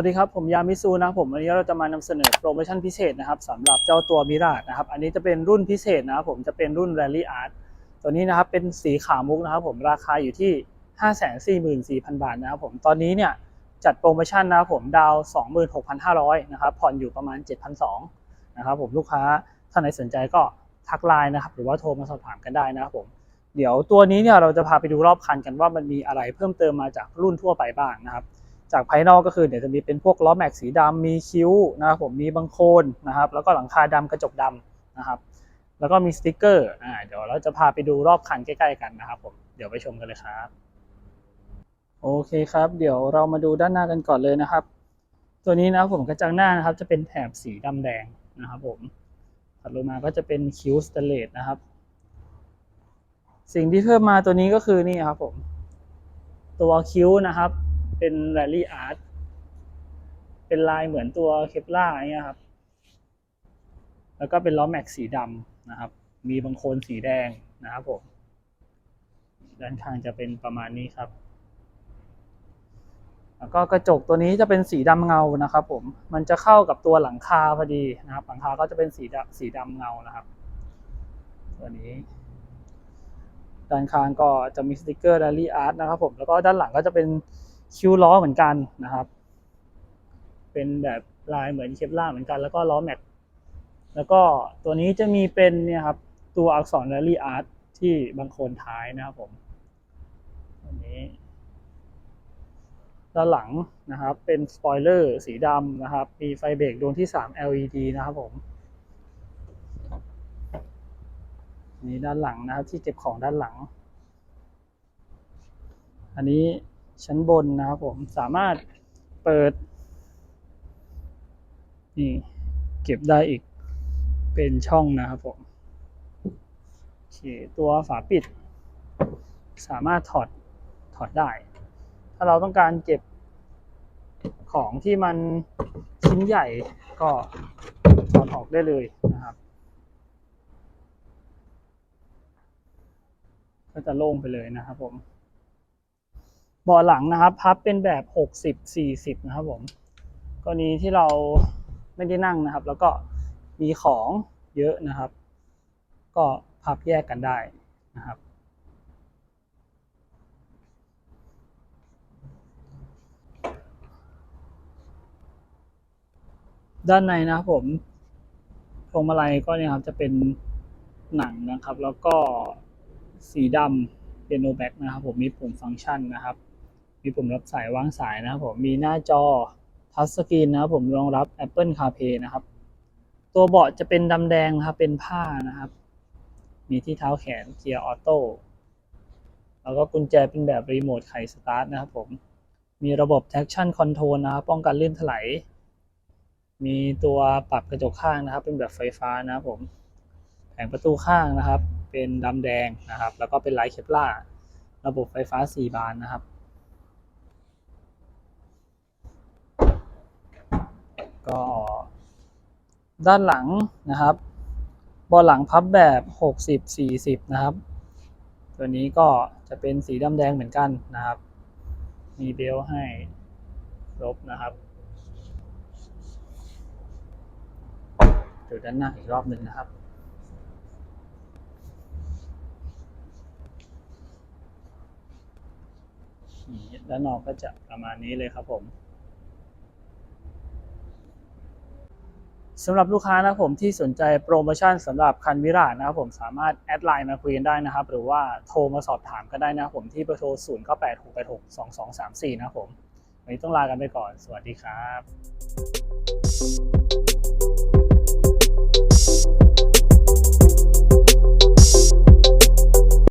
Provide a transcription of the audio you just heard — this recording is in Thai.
วัสดีครับ ผมยามิซูนะผมวันนี้เราจะมานำเสนอโปรโมชั่นพิเศษนะครับสำหรับเจ้าตัวมิราดนะครับ อันนี้จะเป็นรุ่นพิเศษนะครับผมจะเป็นรุ่น Rally Art ตัวนี้นะครับเป็นสีขาวมุกนะครับผมราคาอยู่ที่ 544,000 บาทนะครับผมตอนนี้เนี่ยจัดโปรโมชั่นนะครับผมดาว 26,500นะครับผ่อนอยู่ประมาณ 7,200นะครับผมลูกค้าท่านไหนสนใจก็ทักไลน์นะครับหรือว่าโทรมาสอบถามกันได้นะครับผมเดี๋ยวตัวนี้เนี่ยเราจะพาไปดูรอบคันกันว่ามันมีอะไรเพิ่มเติมมาจากรุ่นทั่วไปบ้างนะครับ จากภายนอกก็คือเดี๋ยวจะมีเป็นพวกล้อแม็กสีดำมีคิ้วนะครับผมมีบังโคลนนะครับแล้วก็หลังคาดำกระจกดำนะครับแล้วก็มีสติกเกอร์อ่าเดี๋ยวเราจะพาไปดูรอบคันใกล้ๆกันนะครับผมเดี๋ยวไปชมกันเลยครับโอเคครับ เดี๋ยวเรามาดูด้านหน้ากันก่อนเลยนะครับ ตัวนี้นะครับผมกระจังหน้านะครับ จะเป็นแถบสีดำแดงนะครับผมถัดลงมาก็จะเป็นคิ้วสเตนเลสนะครับ สิ่งที่เพิ่มมาตัวนี้ก็คือนี่ครับผม ตัวคิ้วนะครับ เป็น Rally Art เป็นลายเหมือนตัวเคปล่าอย่างเงี้ยครับ แล้วก็เป็นล้อแม็กสีดำนะครับ มีบางโคนสีแดงนะครับผม ด้านข้างจะเป็นประมาณนี้ครับ แล้วก็กระจกตัวนี้จะเป็นสีดำเงานะครับ ผม มันจะเข้ากับตัวหลังคาพอดีนะครับ หลังคาก็จะเป็นสีดำสีดำเงานะครับ ตัวนี้ ด้านข้างก็จะมีสติกเกอร์ Rally Art นะครับ ผม แล้วก็ด้านหลังก็จะเป็น คิ้วล้อเหมือนกันนะครับ เป็นแบบลายเหมือนเคปล่าเหมือนกัน แล้วก็ล้อแม็ก แล้วก็ตัวนี้จะมีเป็นเนี่ยครับตัวอักษร Rally Art ที่บางคนท้ายนะครับผมตัวนี้ด้านหลังนะครับ เป็นสปอยเลอร์สีดำนะครับ มีไฟเบรกดวงที่ 3 LED นะครับผมนี่ด้านหลังนะครับที่เก็บของด้านหลัง อันนี้ ชั้นบนนะครับผมสามารถเปิด นี่ เก็บได้อีกเป็นช่องนะครับผมโอเคตัวฝาปิด สามารถถอดถอดได้ ถ้าเราต้องการเก็บของที่มันชิ้นใหญ่ก็ถอดออกได้เลยนะครับ ก็จะโล่งไปเลยนะครับผม บาะหลังนะครับ พับเป็นแบบหกสิบสี่สิบนะครับผมกรณีที่เราไม่ได้นั่งนะครับ แล้วก็มีของเยอะนะครับ ก็พับแยกกันได้นะครับ ด้านในนะครับผมพวงมาลัยก็เนี่ยครับจะเป็นหนังนะครับ แล้วก็สีดำเป็นโนแบ็กนะครับ ผมมีปุ่มฟังก์ชันนะครับ มีปุ่มรับสายวางสายนะครับผมมีหน้าจอทัชสกรีนนะครับผมรองรับ Apple CarPlay นะครับ ตัวเบาะจะเป็นดำแดงนะครับเป็นผ้านะครับ มีที่เท้าแขนเกียร์ออโต้แล้วก็กุญแจเป็นแบบรีโมทไขสตาร์ทนะครับผมมีระบบ traction control นะครับ ป้องกันลื่นถลายมีตัวปรับกระจกข้างนะครับ เป็นแบบไฟฟ้านะครับผมแผงประตูข้างนะครับ เป็นดำแดงนะครับ แล้วก็เป็นไลท์เคปล่าระบบไฟฟ้า 4 บานนะครับ ก็ ด้านหลังนะครับบาะหลังพับแบบ 60-40 นะครับ ตัวนี้ก็จะเป็นสีดำแดงเหมือนกันนะครับ มีเบลต์ให้ครบนะครับดูด้านหน้าอีกรอบหนึ่งนะครับ ด้านนอกก็จะประมาณนี้เลยครับผม สำหรับลูกค้านะผมที่สนใจโปรโมชั่นสำหรับคันวิราชนะครับผมสามารถแอดไลน์มาคุยกันได้นะครับ หรือว่าโทรมาสอบถามก็ได้นะครับผมที่เบอร์โทร 0 9 8 6 8 6 2 2 3 4 นะครับผมวันนี้ต้องลากันไปก่อน สวัสดีครับ